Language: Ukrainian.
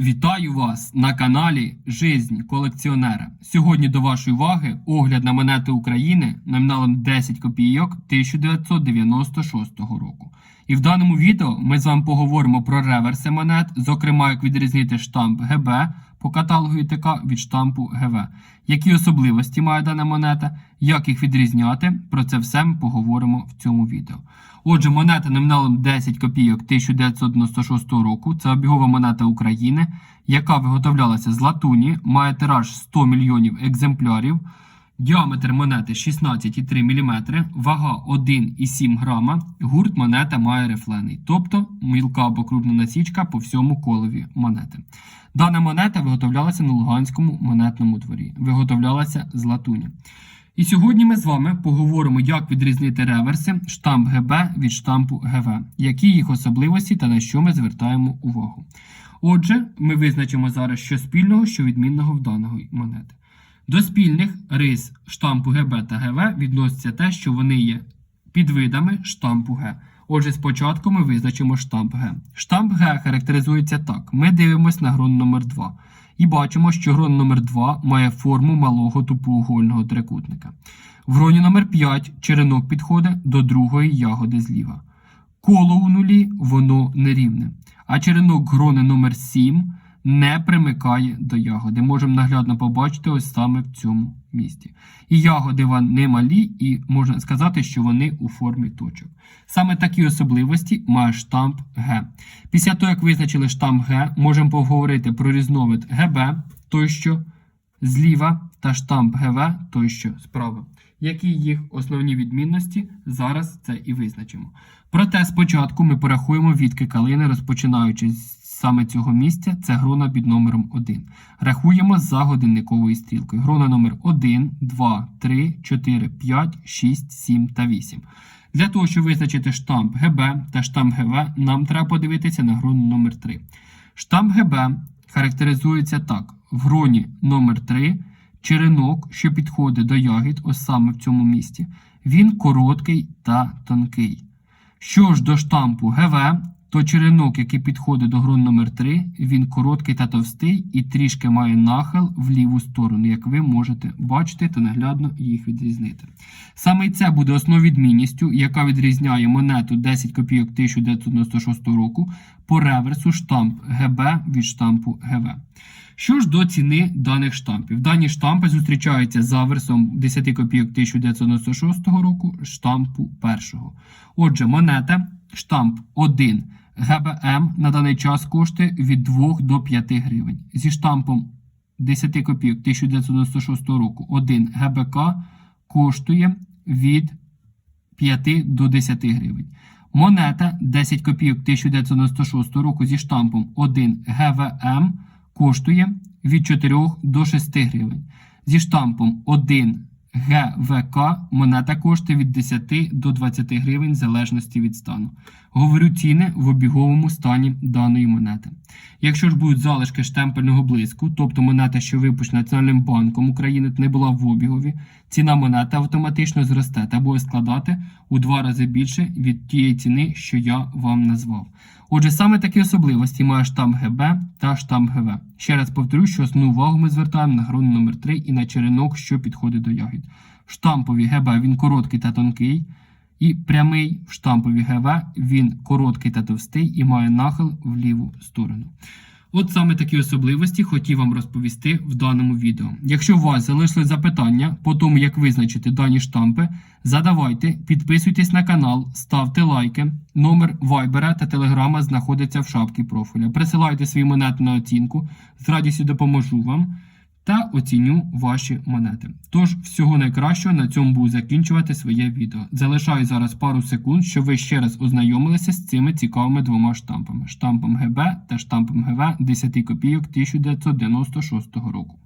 Вітаю вас на каналі Жизнь колекціонера. Сьогодні до вашої уваги огляд на монети України номіналом 10 копійок 1996 року. І в даному відео ми з вами поговоримо про реверси монет, зокрема, як відрізнити штамп ГБ по каталогу ІТК від штампу ГВ, які особливості має дана монета, як їх відрізняти. Про це все ми поговоримо в цьому відео. Отже, монета номіналом 10 копійок 1996 року. Це обігова монета України, яка виготовлялася з латуні, має тираж 100 мільйонів екземплярів. Діаметр монети 16,3 мм, вага 1,7 грама. Гурт монета має рифлений, тобто мілка або крупна насічка по всьому колові монети. Дана монета виготовлялася на Луганському монетному дворі. Виготовлялася з латуні. І сьогодні ми з вами поговоримо, як відрізнити реверси штамп ГБ від штампу ГВ, які їх особливості та на що ми звертаємо увагу. Отже, ми визначимо зараз, що спільного, що відмінного в даної монети. До спільних рис штампу ГБ та ГВ відноситься те, що вони є підвидами штампу Г. Отже, спочатку ми визначимо штамп Г. Штамп Г характеризується так: ми дивимося на грон номер 2 і бачимо, що грон номер 2 має форму малого тупоугольного трикутника. В гроні номер 5 черенок підходить до другої ягоди зліва. Коло у нулі воно нерівне, а черенок грони номер 7 не примикає до ягоди. Можемо наглядно побачити ось саме в цьому місці. І ягоди вони малі, і можна сказати, що вони у формі точок. Саме такі особливості має штамп Г. Після того, як визначили штамп Г, можемо поговорити про різновид ГБ, той, що зліва, та штамп ГВ, той, що справа. Які їх основні відмінності, зараз це і визначимо. Проте спочатку ми порахуємо відки калини, розпочинаючи з саме цього місця, це грона під номером 1. Рахуємо за годинниковою стрілкою. Грона номер 1, 2, 3, 4, 5, 6, 7 та 8. Для того, щоб визначити штамп ГБ та штамп ГВ, нам треба подивитися на грону номер 3. Штамп ГБ характеризується так: в гроні номер 3 черенок, що підходить до ягід, ось саме в цьому місці, він короткий та тонкий. Що ж до штампу ГВ, то черенок, який підходить до грон номер 3 він короткий та товстий і трішки має нахил в ліву сторону, як ви можете бачити та наглядно їх відрізнити. Саме це буде основвідмінністю, яка відрізняє монету 10 копійок 1996 року по реверсу штамп ГБ від штампу ГВ. Що ж до ціни даних штампів? Дані штампи зустрічаються за аверсом 10 копійок 1996 року штампу першого. Отже, монета штамп 1 ГБМ на даний час коштує від 2 до 5 гривень. Зі штампом 10 копійок 1996 року 1 ГБК коштує від 5 до 10 гривень. Монета 10 копійок 1996 року зі штампом 1 ГВМ коштує від 4 до 6 гривень. Зі штампом 1 ГВК монета коштує від 10 до 20 гривень в залежності від стану. Говорю ціни в обіговому стані даної монети. Якщо ж будуть залишки штемпельного блиску, тобто монета, що випущена Національним банком України, не була в обігові, ціна монети автоматично зросте та буде складати у два рази більше від тієї ціни, що я вам назвав. Отже, саме такі особливості має штамп ГБ та штамп ГВ. Ще раз повторю, що основну увагу ми звертаємо на грон номер 3 і на черенок, що підходить до ягід. Штампові ГБ він короткий та тонкий, і прямий в штампові ГВ він короткий та товстий і має нахил в ліву сторону. От саме такі особливості хотів вам розповісти в даному відео. Якщо у вас залишили запитання по тому, як визначити дані штампи, задавайте, підписуйтесь на канал, ставте лайки. Номер вайбера та телеграма знаходиться в шапці профіля. Присилайте свої монети на оцінку, з радістю допоможу вам та оціню ваші монети. Тож, всього найкращого на цьому буду закінчувати своє відео. Залишаю зараз пару секунд, щоб ви ще раз ознайомилися з цими цікавими двома штампами: штампом ГБ та штампом ГВ 10 копійок 1996 року.